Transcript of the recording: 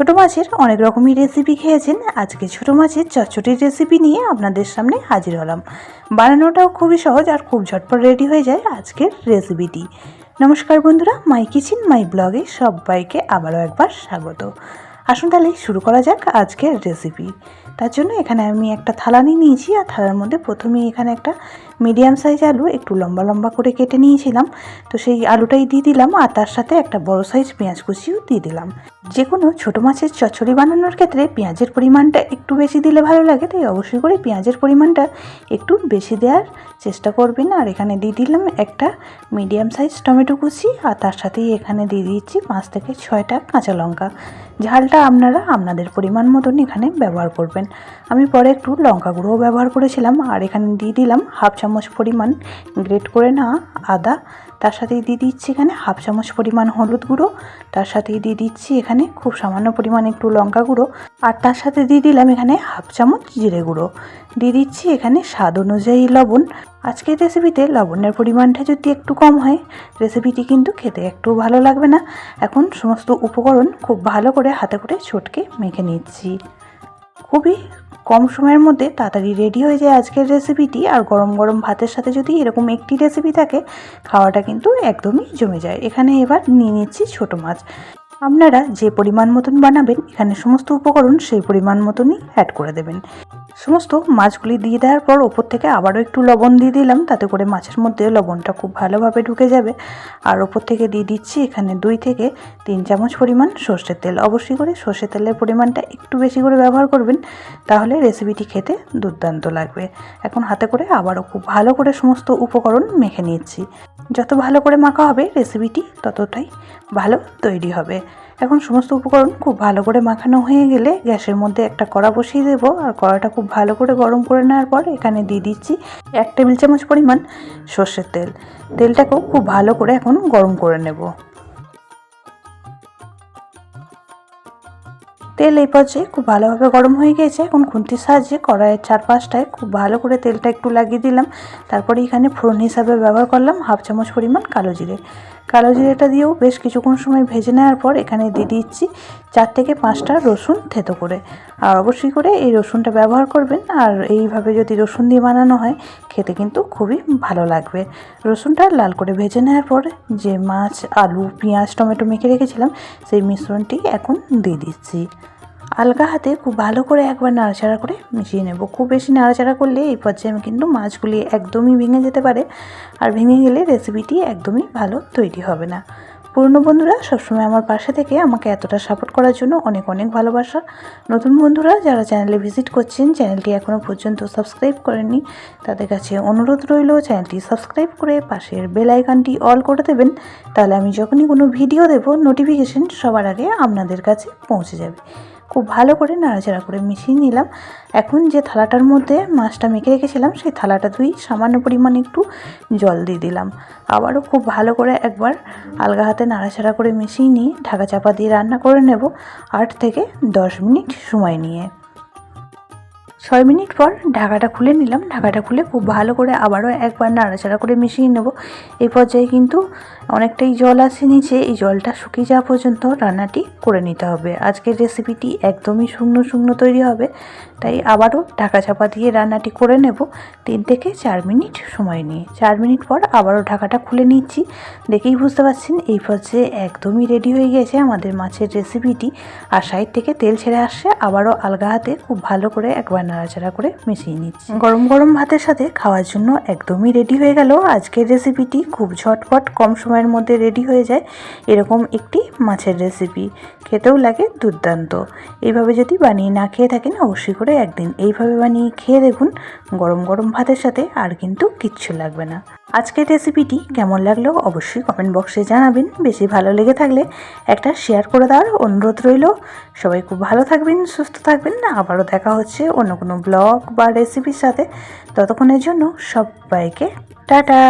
ছোটো মাছের অনেক রকমই রেসিপি খেয়েছেন। আজকে ছোটো মাছের চচ্চটির রেসিপি নিয়ে আপনাদের সামনে হাজির হলাম। বানানোটাও খুবই সহজ আর খুব ঝটপট রেডি হয়ে যায় আজকের রেসিপিটি নমস্কার বন্ধুরা মাই কিচেন মাই ব্লগে সবাইকে আবারও একবার স্বাগত। আসুন তাহলে শুরু করা যাক আজকের রেসিপি তার জন্য এখানে আমি একটা থালা নিয়ে নিয়েছি, আর থালার মধ্যে প্রথমেই এখানে একটা মিডিয়াম সাইজ আলু একটু লম্বা লম্বা করে কেটে নিয়েছিলাম। তো সেই আলুটাই দিয়ে দিলাম, আর তার সাথে একটা বড় সাইজ পেঁয়াজ কুচিও দিয়ে দিলাম। যে কোনো ছোটো মাছের চচ্চড়ি বানানোর ক্ষেত্রে পেঁয়াজের পরিমাণটা একটু বেশি দিলে ভালো লাগে, তাই অবশ্যই করে পেঁয়াজের পরিমাণটা একটু বেশি দেওয়ার চেষ্টা করবেন। আর এখানে দিয়ে দিলাম একটা মিডিয়াম সাইজ টমেটো কুচি, আর তার সাথেই এখানে দিয়ে দিচ্ছি পাঁচ থেকে ছয়টা কাঁচা লঙ্কা। ঝালটা আপনারা আপনাদের পরিমাণ মতন এখানে ব্যবহার করবেন। আমি পরে একটু লঙ্কা গুঁড়োও ব্যবহার করেছিলাম, আর এখানে দিয়ে দিলাম হাফ চামচ পরিমাণ গ্রেট করে না আদা। তার সাথেই দিয়ে দিচ্ছি এখানে হাফ চামচ পরিমাণ হলুদ গুঁড়ো, তার সাথেই দিয়ে দিচ্ছি এখানে খুব সামান্য পরিমাণ একটু লঙ্কা গুঁড়ো, আর তার সাথে দিয়ে দিলাম এখানে হাফ চামচ জিরে গুঁড়ো। দিয়ে দিচ্ছি এখানে স্বাদ অনুযায়ী লবণ আজকের রেসিপিতে লবণের পরিমাণটা যদি একটু কম হয় রেসিপিটি কিন্তু খেতে একটু ভালো লাগবে না। এখন সমস্ত উপকরণ খুব ভালো করে হাতে করে ছটকে মেখে নিচ্ছি। খুবই কম সময়ের মধ্যে তাড়াতাড়ি রেডি হয়ে যায় আজকের রেসিপিটি আর গরম গরম ভাতের সাথে যদি এরকম একটি রেসিপি থাকে, খাওয়াটা কিন্তু একদমই জমে যায়। এখানে এবার নিয়ে নিচ্ছি ছোটো মাছ। আপনারা যে পরিমাণ মতন বানাবেন, এখানে সমস্ত উপকরণ সেই পরিমাণ মতনই অ্যাড করে দেবেন। সমস্ত মাছগুলি দিয়ে দেওয়ার পর ওপর থেকে আবারও একটু লবণ দিয়ে দিলাম, তাতে করে মাছের মধ্যে লবণটা খুব ভালোভাবে ঢুকে যাবে। আর ওপর থেকে দিয়ে দিচ্ছি এখানে দুই থেকে তিন চামচ পরিমাণ সর্ষের তেল। অবশ্যই করে সর্ষের তেলের পরিমাণটা একটু বেশি করে ব্যবহার করবেন, তাহলে রেসিপিটি খেতে দুর্দান্ত লাগবে। এখন হাতে করে আবারও খুব ভালো করে সমস্ত উপকরণ মেখে নিচ্ছি। যত ভালো করে মাখা হবে রেসিপিটি, ততটাই ভালো তৈরি হবে। এখন সমস্ত উপকরণ খুব ভালো করে মাখানো হয়ে গেলে গ্যাসের মধ্যে একটা কড়া বসিয়ে দেবো আর কড়াটা খুব ভালো করে গরম করে নেওয়ার পর এখানে দিয়ে দিচ্ছি এক টেবিল চামচ পরিমাণ সর্ষের তেল। তেলটাকেও খুব ভালো করে এখন গরম করে নেব। তেল এই পর্যায়ে খুব ভালোভাবে গরম হয়ে গিয়েছে এখন খুন্তির সাহায্যে কড়াইয়ের চারপাশটায় খুব ভালো করে তেলটা একটু লাগিয়ে দিলাম। তারপরে এখানে ফোড়ন হিসাবে ব্যবহার করলাম হাফ চামচ পরিমাণ কালো জিরে। কালো জিরেটা দিয়েও বেশ কিছুক্ষণ সময় ভেজে নেওয়ার পর এখানে দিয়ে দিচ্ছি চার থেকে পাঁচটা রসুন থেতো করে। আর অবশ্যই করে এই রসুনটা ব্যবহার করবেন আর এইভাবে যদি রসুন দিয়ে বানানো হয়, খেতে কিন্তু খুবই ভালো লাগবে। রসুনটা লাল করে ভেজে নেওয়ার পর যে মাছ, আলু, পেঁয়াজ, টমেটো মেখে রেখেছিলাম, সেই মিশ্রণটি এখন দিয়ে দিচ্ছি। আলগা হাতে খুব ভালো করে একবার নাড়াচাড়া করে মিশিয়ে নেব। খুব বেশি নাড়াচাড়া করলে এই পর্যায়ে আমি কিন্তু মাছগুলি একদমই ভেঙে যেতে পারে আর ভেঙে গেলে রেসিপিটি একদমই ভালো তৈরি হবে না। পুরনো বন্ধুরা, সবসময় আমার পাশে থেকে আমাকে এতটা সাপোর্ট করার জন্য অনেক অনেক ভালোবাসা। নতুন বন্ধুরা, যারা চ্যানেলে ভিজিট করছেন চ্যানেলটি এখনও পর্যন্ত সাবস্ক্রাইব করেননি, তাদের কাছে অনুরোধ রইল চ্যানেলটি সাবস্ক্রাইব করে পাশের বেল আইকনটি অল করে দেবেন। তাহলে আমি যখনই কোনো ভিডিও দেব নোটিফিকেশন সবার আগে আপনাদের কাছে পৌঁছে যাবে। খুব ভালো করে নাড়াচাড়া করে মিশিয়ে নিলাম। এখন যে থালাটার মধ্যে মাছটা মেখে রেখেছিলাম, সেই থালাটা ধুই সামান্য পরিমাণ একটু জল দিয়ে দিলাম। আবারও খুব ভালো করে একবার আলগা হাতে নাড়াচাড়া করে মিশিয়ে নিয়ে ঢাকা চাপা দিয়ে রান্না করে নেব আট থেকে দশ মিনিট সময় নিয়ে। ছয় মিনিট পর ঢাকাটা খুলে নিলাম। ঢাকাটা খুলে খুব ভালো করে আবারও একবার নাড়াচাড়া করে মিশিয়ে নেব। এই পর্যায়ে কিন্তু অনেকটাই জল আছে নিচে। এই জলটা শুকিয়ে যাওয়া পর্যন্ত রান্নাটি করে নিতে হবে। আজকের রেসিপিটি একদমই শুকনো শুকনো তৈরি হবে। তাই আবারও ঢাকা চাপা দিয়ে রান্নাটি করে নেব তিন থেকে চার মিনিট সময় নিয়ে। চার মিনিট পর আবারও ঢাকাটা খুলে নিচ্ছি। দেখেই বুঝতে পারছেন, এই পর্যায়ে একদমই রেডি হয়ে গেছে আমাদের মাছের রেসিপিটি। আর সাইড থেকে তেল ছেড়ে আসছে, আবারও আলগা হাতে খুব ভালো করে একবার নাড়াচাড়া করে মিশিয়ে নিচ্ছি। গরম গরম ভাতের সাথে খাওয়ার জন্য একদমই রেডি হয়ে গেল। আজকের রেসিপিটি খুব ঝটপট কম সময়ের মধ্যে রেডি হয়ে যায়। এরকম একটি মাছের রেসিপি খেতেও লাগে দুর্দান্ত। এইভাবে যদি বানিয়ে না খেয়ে থাকেন, অবশ্যই করে একদিন এইভাবে বানিয়ে খেয়ে দেখুন। গরম গরম ভাতের সাথে আর কিন্তু কিচ্ছু লাগবে না। আজকের রেসিপিটি কেমন লাগল অবশ্যই কমেন্ট বক্সে জানাবেন। বেশি ভালো লেগে থাকলে একটা শেয়ার করে দেওয়ার অনুরোধ রইল। সবাই খুব ভালো থাকবেন, সুস্থ থাকবেন। আবারও দেখা হচ্ছে অন্য কোনো ব্লগ বা রেসিপির সাথে ততক্ষণের জন্য সবাইকে টাটা!